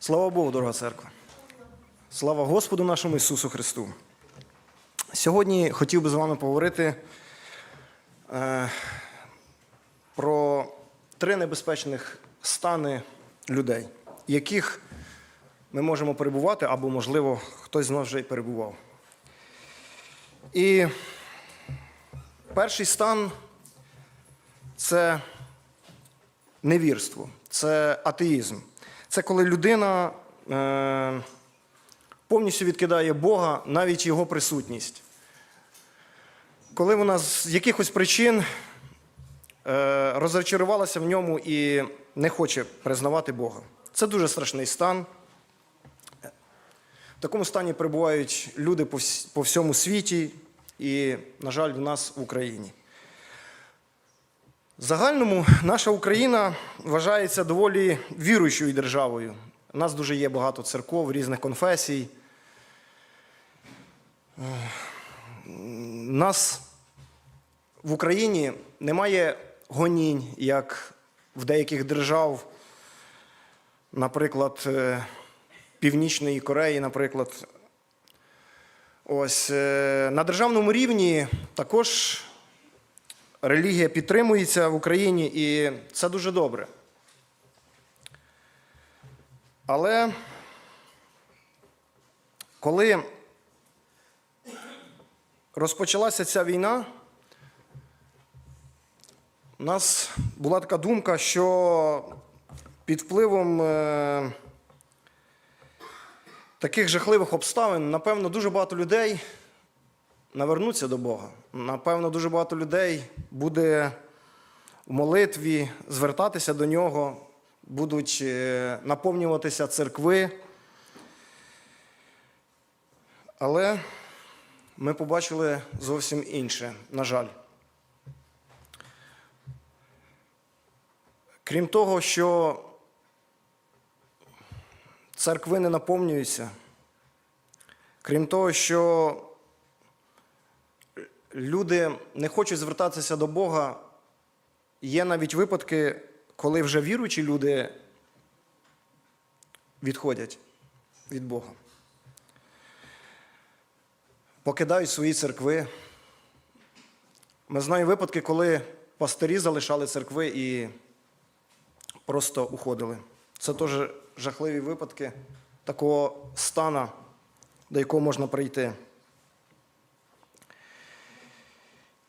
Слава Богу, дорога церква. Слава Господу нашому Ісусу Христу. Сьогодні хотів би з вами поговорити е, про три небезпечних стани людей, яких ми можемо перебувати, або, можливо, хтось з нас вже й перебував. І перший стан це невірство, це атеїзм. Це коли людина е, повністю відкидає Бога, навіть його присутність. Коли вона з якихось причин е, розчарувалася в ньому і не хоче признавати Бога. Це дуже страшний стан. В такому стані перебувають люди по, всьому світі і, на жаль, в нас в Україні. Загальному наша Україна вважається доволі віруючою державою. У нас дуже є багато церков, різних конфесій. Е, нас в Україні немає гонінь, як в деяких держав, наприклад, е, Північної Кореї, наприклад. Ось е, на державному рівні також релігія підтримується в Україні, і це дуже добре. Але коли розпочалася ця війна, у нас була така думка, що під впливом е, таких жахливих обставин, напевно, дуже багато людей навернуться до Бога. Напевно, дуже багато людей буде в молитві звертатися до нього, будуть е, наповнюватися церкви. Але ми побачили зовсім інше, на жаль. Крім того, що церкви не наповнюються, крім того, що люди не хочуть звертатися до Бога. Є навіть випадки, коли вже віруючі люди відходять від Бога. Покидають свої церкви. Ми знаємо випадки, коли пастирі залишали церкви і просто уходили. Це теж жахливі випадки такого стана, до якого можна прийти.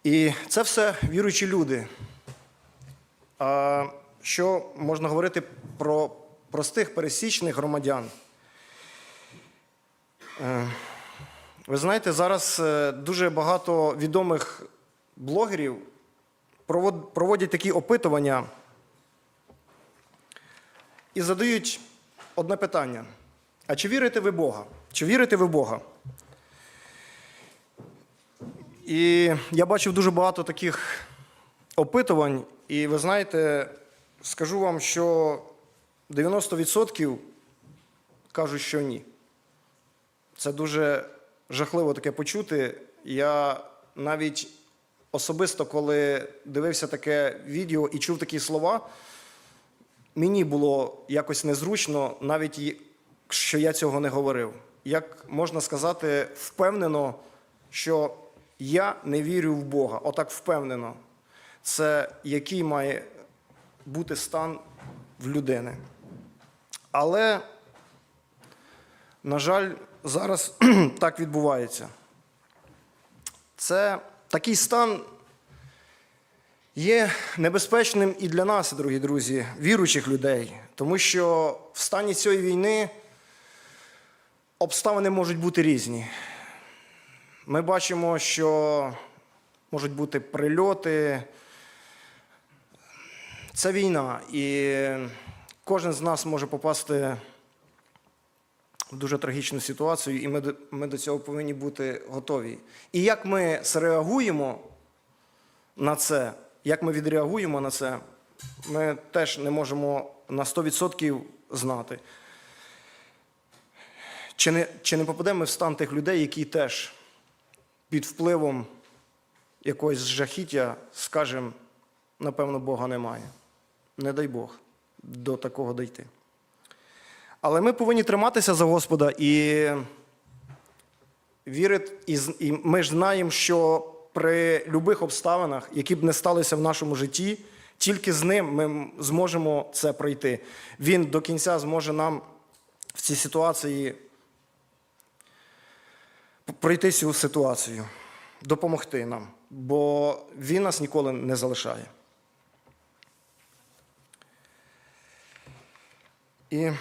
І це все віруючі люди. А що можна говорити про простих пересічних громадян? Е, Ви знаєте, зараз е, дуже багато відомих блогерів проводять такі опитування і задають одне питання: а чи вірите ви Бога? Чи вірите ви Бога? І я бачив дуже багато таких опитувань, і ви знаєте, скажу вам, що 90% кажуть, що ні. Це дуже жахливо таке почути. Я навіть особисто, коли дивився таке відео і чув такі слова, мені було якось незручно, навіть що я цього не говорив. Як можна сказати, впевнено, що я не вірю в Бога. Отак впевнено. Це який має бути стан в людини. Але, на жаль, зараз так відбувається. Це такий стан є небезпечним і для нас, дорогі друзі, віруючих людей, тому що в стані цієї війни обставини можуть бути різні. Ми бачимо, що можуть бути прильоти. Це війна, і кожен з нас може попасти в дуже трагічну ситуацію, і ми до, ми до цього повинні бути готові. І як ми зреагуємо на це, як ми відреагуємо на це, ми теж не можемо на 100% знати. Чи не, чи не попадемо ми в стан тих людей, які теж під впливом якогось жахіття скажемо, напевно, Бога немає. Не дай Бог до такого дійти. Але ми повинні триматися за Господа і вірити, і, ми ж знаємо, що при будь-яких обставинах, які б не сталися в нашому житті, тільки з ним ми зможемо це пройти. Він до кінця зможе нам в цій ситуації пройти цю ситуацію, допомогти нам, бо він нас ніколи не залишає. І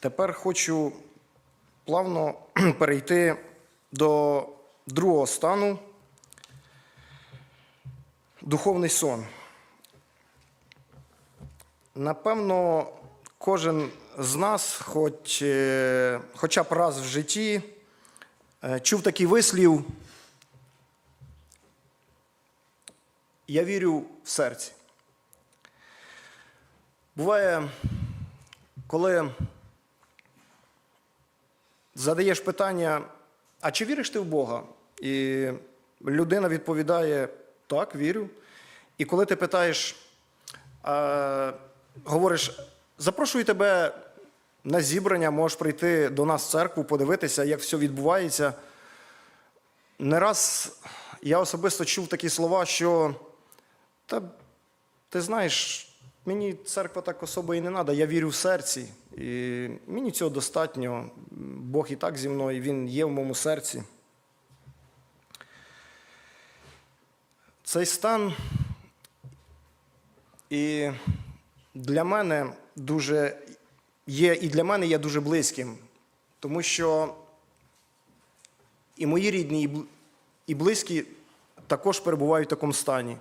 тепер хочу плавно перейти до другого стану духовний сон. Напевно, кожен з нас, хоч, е, хоча б раз в житті, е, чув такий вислів. Я вірю в серці. Буває, коли задаєш питання, а чи віриш ти в Бога? І людина відповідає, так, вірю. І коли ти питаєш, говориш, запрошую тебе на зібрання, можеш прийти до нас в церкву, подивитися, як все відбувається. Не раз я особисто чув такі слова, що та ти знаєш, мені церква так особо і не треба, я вірю в серці. І мені цього достатньо. Бог і так зі мною, Він є в моєму серці. Цей стан і для мене дуже є, і для мене є дуже близьким, тому що і мої рідні, і близькі також перебувають в такому стані.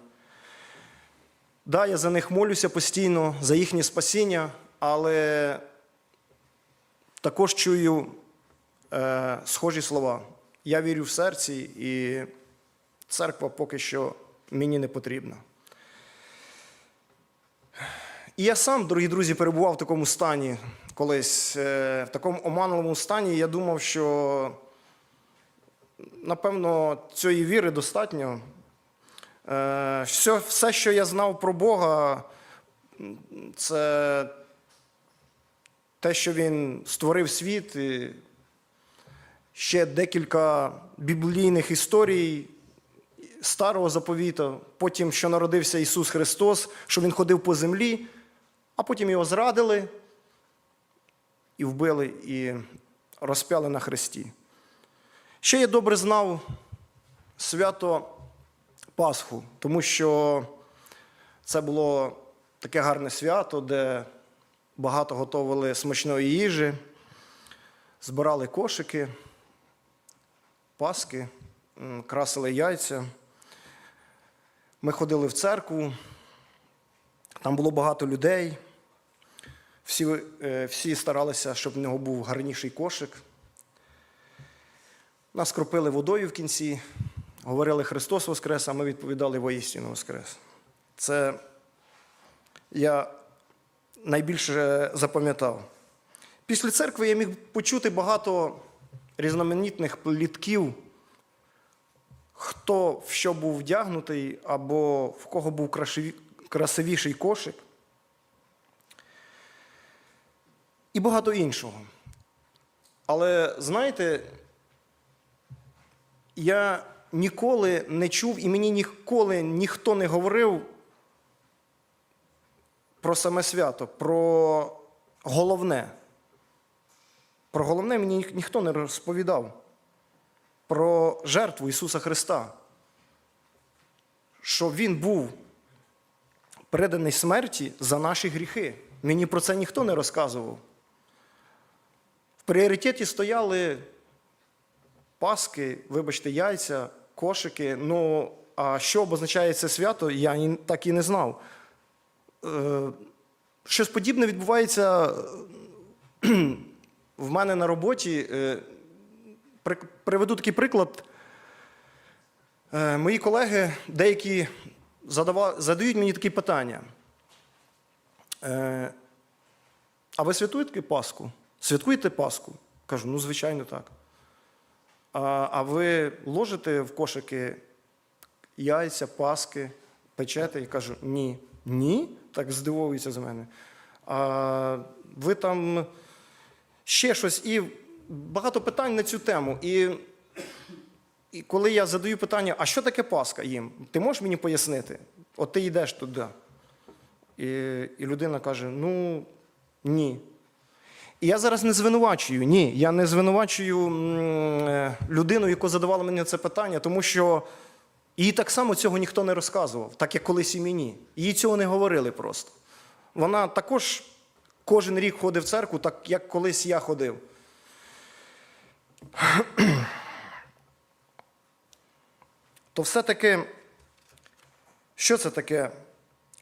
Да, я за них молюся постійно, за їхнє спасіння, але також чую е, схожі слова. Я вірю в серці, і церква поки що мені не потрібна. І я сам, дорогі друзі, перебував в такому стані колись, е, в такому оманливому стані. Я думав, що, напевно, цієї віри достатньо. Е, Все, все, що я знав про Бога, це те, що Він створив світ, і ще декілька біблійних історій Старого заповіту, потім, що народився Ісус Христос, що Він ходив по землі, а потім його зрадили і вбили, і розп'яли на хресті. Ще я добре знав свято Пасху, тому що це було таке гарне свято, де багато готували смачної їжі, збирали кошики, паски, красили яйця. Ми ходили в церкву, там було багато людей. Всі, е, всі старалися, щоб в нього був гарніший кошик. Нас кропили водою в кінці, говорили Христос Воскрес, а ми відповідали воістину Воскрес. Це я найбільше запам'ятав. Після церкви я міг почути багато різноманітних плітків, хто в що був вдягнутий, або в кого був красивіший кошик. І багато іншого. Але знаєте, я ніколи не чув і мені ніколи ніхто не говорив про саме свято, про головне. Про головне мені ніхто не розповідав. Про жертву Ісуса Христа. Що Він був переданий смерті за наші гріхи. Мені про це ніхто не розказував. Пріоритеті стояли паски, вибачте, яйця, кошики. Ну, а що обозначає це свято, я так і не знав. Е, Щось подібне відбувається е, в мене на роботі. Е, Приведу такий приклад. Мої колеги деякі задають мені такі питання. А ви святкуєте Пасху? Святкуєте Пасху? Кажу, ну, звичайно, так. А, а ви ложите в кошики яйця, паски, печете? І кажу, ні. Ні? Так здивовується з мене. а ви там ще щось. І багато питань на цю тему. І, і коли я задаю питання, а що таке Пасха їм? Ти можеш мені пояснити? От ти йдеш туди. І, і людина каже: ну ні. І я зараз не звинувачую. Ні, я не звинувачую е, людину, яка задавала мені це питання, тому що їй так само цього ніхто не розказував, так як колись і мені. Їй цього не говорили просто. Вона також кожен рік ходить в церкву, так як колись я ходив. То все-таки, що це таке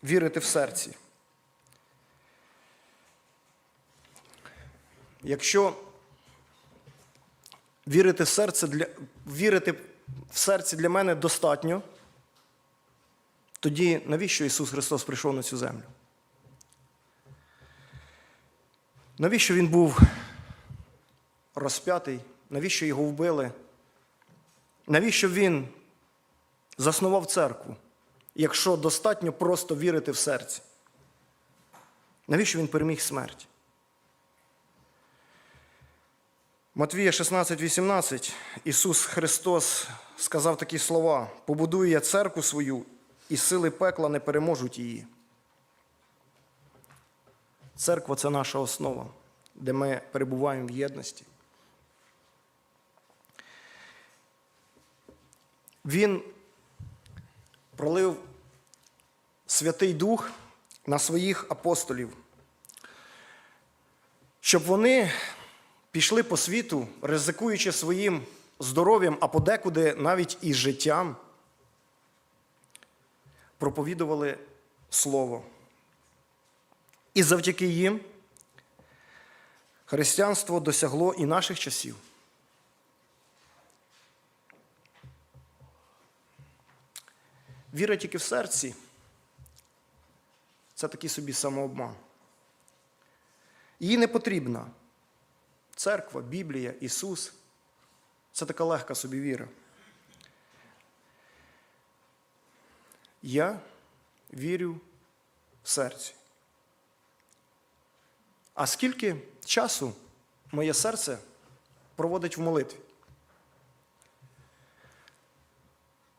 вірити в серці? Якщо вірити в серце для, вірити в серці для мене достатньо, тоді навіщо Ісус Христос прийшов на цю землю? Навіщо Він був розп'ятий? Навіщо його вбили? Навіщо Він заснував церкву, якщо достатньо просто вірити в серці? Навіщо він переміг смерть? Матвія 16, 18 Ісус Христос сказав такі слова: побудую я церкву свою, і сили пекла не переможуть її. Церква це наша основа, де ми перебуваємо в єдності. Він пролив Святий Дух на своїх апостолів, щоб вони пішли по світу, ризикуючи своїм здоров'ям, а подекуди навіть і життям, проповідували Слово. І завдяки їм християнство досягло і наших часів. Віра тільки в серці це такий собі самообман. Їй не потрібна церква, Біблія, Ісус. Це така легка собі віра. Я вірю в серці. А скільки часу моє серце проводить в молитві?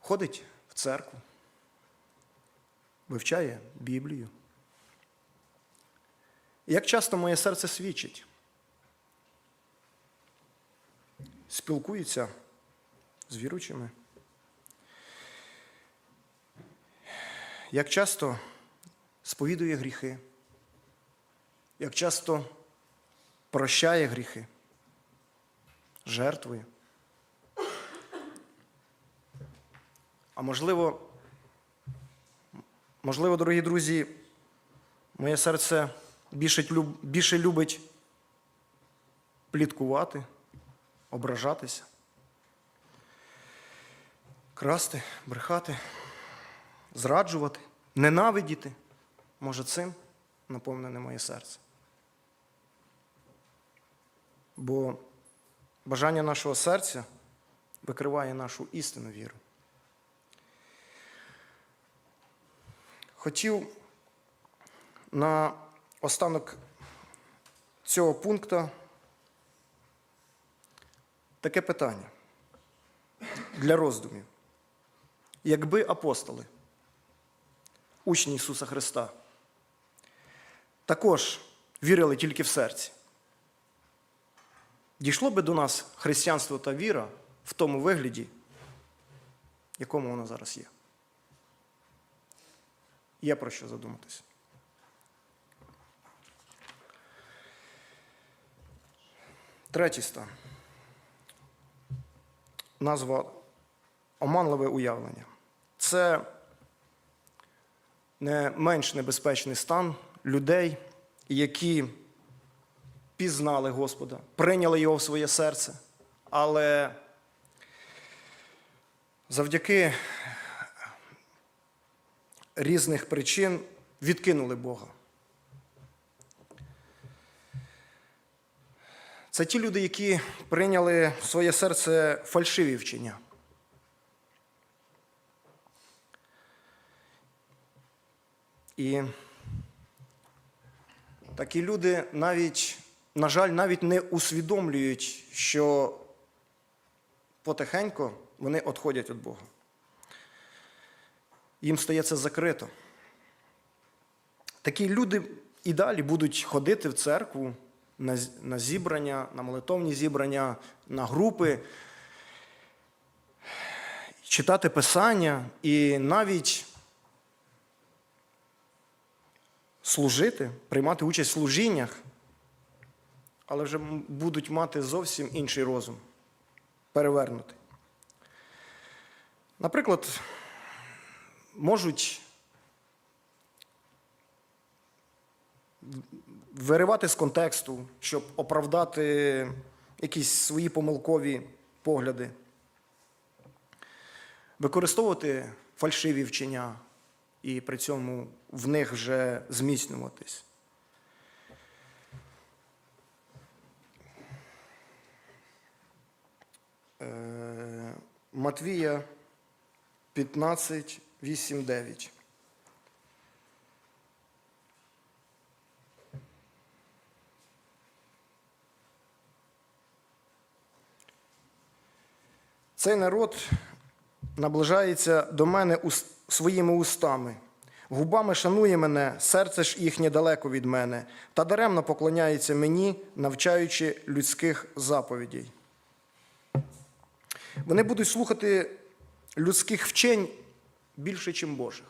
Ходить в церкву, вивчає Біблію. Як часто моє серце свідчить? Спілкується з віруючими. Як часто сповідує гріхи, як часто прощає гріхи, жертвує. А можливо, можливо, дорогі друзі, моє серце більше любить пліткувати, ображатися, красти, брехати, зраджувати, ненавидіти. Може, цим наповнене моє серце. Бо бажання нашого серця викриває нашу істинну віру. Хотів на останок цього пункту таке питання для роздумів. Якби апостоли, учні Ісуса Христа, також вірили тільки в серці, дійшло би до нас християнство та віра в тому вигляді, якому воно зараз є. Є про що задуматися. Третій стан. Назва оманливе уявлення. Це не менш небезпечний стан людей, які пізнали Господа, прийняли його в своє серце, але завдяки різних причин відкинули Бога. Це ті люди, які прийняли в своє серце фальшиві вчення. І такі люди навіть, на жаль, навіть не усвідомлюють, що потихеньку вони відходять від Бога. Їм стає це закрито. Такі люди і далі будуть ходити в церкву на, зібрання, на молитовні зібрання, на групи, читати писання і навіть служити, приймати участь в служіннях, але вже будуть мати зовсім інший розум, перевернутий. Наприклад, можуть виривати з контексту, щоб оправдати якісь свої помилкові погляди, використовувати фальшиві вчення і при цьому в них вже зміцнюватись. Е, Матвія 15, 8, 9. Цей народ наближається до мене своїми устами. Губами шанує мене, серце ж їхнє далеко від мене, та даремно поклоняється мені, навчаючи людських заповідей. Вони будуть слухати людських вчень більше, ніж Божих.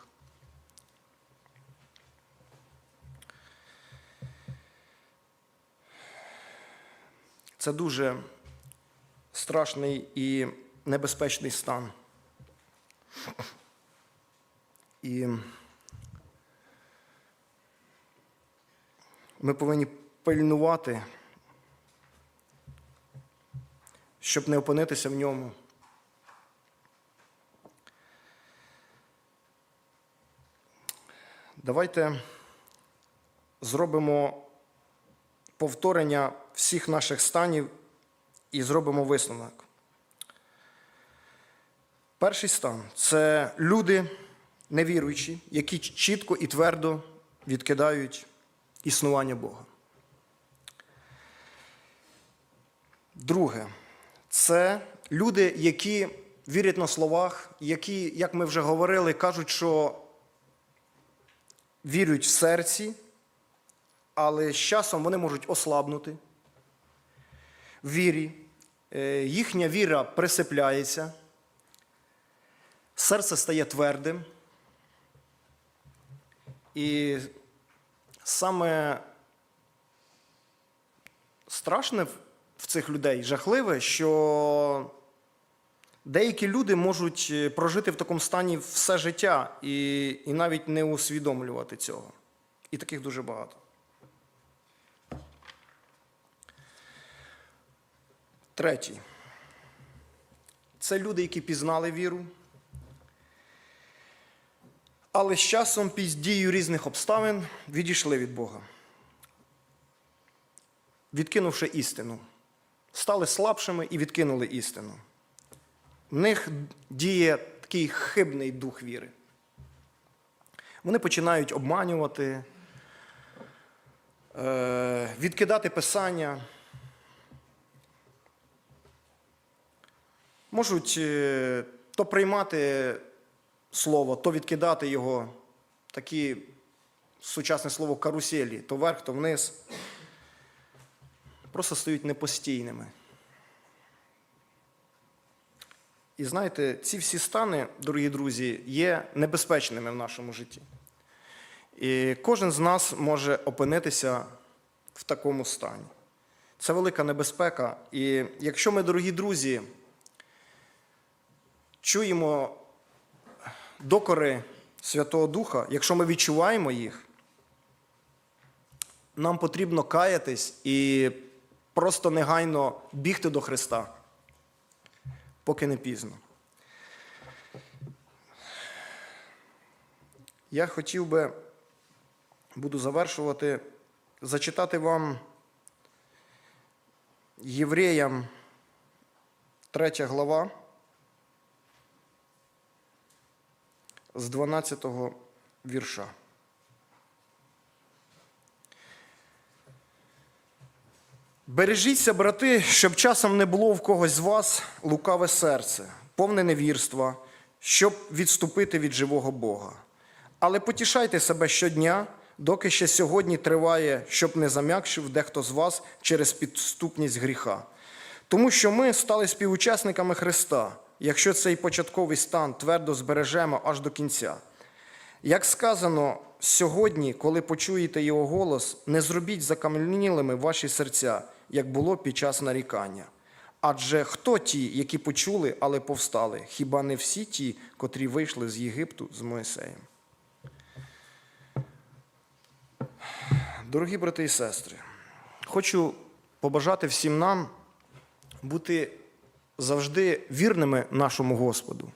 Це дуже страшний і небезпечний стан. І ми повинні пильнувати, щоб не опинитися в ньому. Давайте зробимо повторення всіх наших станів і зробимо висновок. Перший стан це люди невіруючі, які чітко і твердо відкидають існування Бога. Друге, це люди, які вірять на словах, які, як ми вже говорили, кажуть, що вірять в серці, але з часом вони можуть ослабнути в вірі. Е, Їхня віра присипляється, серце стає твердим. І саме страшне в- цих людей, жахливе, що деякі люди можуть е, прожити в такому стані все життя і, і навіть не усвідомлювати цього. І таких дуже багато. Третій. Це люди, які пізнали віру, але з часом під дією різних обставин відійшли від Бога, відкинувши істину, стали слабшими і відкинули істину. В них діє такий хибний дух віри. Вони починають обманювати, е, відкидати писання. Можуть е, то приймати слово, то відкидати його. Такі сучасне слово каруселі, то вверх, то вниз. Просто стають непостійними. І знаєте, ці всі стани, дорогі друзі, є небезпечними в нашому житті. І кожен з нас може опинитися в такому стані. Це велика небезпека. І якщо ми, дорогі друзі, чуємо докори Святого Духа, якщо ми відчуваємо їх, нам потрібно каятись і просто негайно бігти до Христа, поки не пізно. Я хотів би, буду завершувати, зачитати вам Євреям 3 глава. З 12 вірша. Бережіться, брати, щоб часом не було в когось з вас лукаве серце, повне невірства, щоб відступити від живого Бога. Але потішайте себе щодня, доки ще сьогодні триває, щоб не зам'якшив дехто з вас через підступність гріха. Тому що ми стали співучасниками Христа, якщо цей початковий стан твердо збережемо аж до кінця. Як сказано сьогодні, коли почуєте його голос, не зробіть закам'янілими ваші серця, як було під час нарікання. Адже хто ті, які почули, але повстали? Хіба не всі ті, котрі вийшли з Єгипту з Моїсеєм? Дорогі брати і сестри, хочу побажати всім нам бути завжди вірними нашому Господу,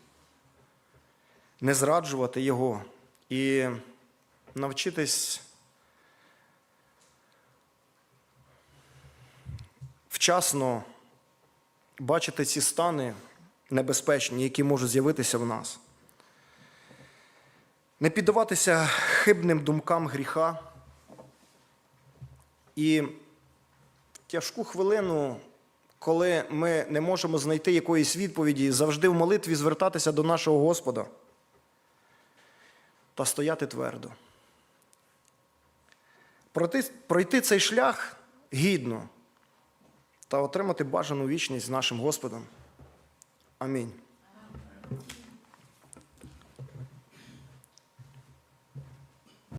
не зраджувати Його і навчитись вчасно бачити ці стани небезпечні, які можуть з'явитися в нас. Не піддаватися хибним думкам гріха. І в тяжку хвилину, коли ми не можемо знайти якоїсь відповіді, завжди в молитві звертатися до нашого Господа та стояти твердо. Пройти, пройти цей шлях гідно та отримати бажану вічність з нашим Господом. Амінь.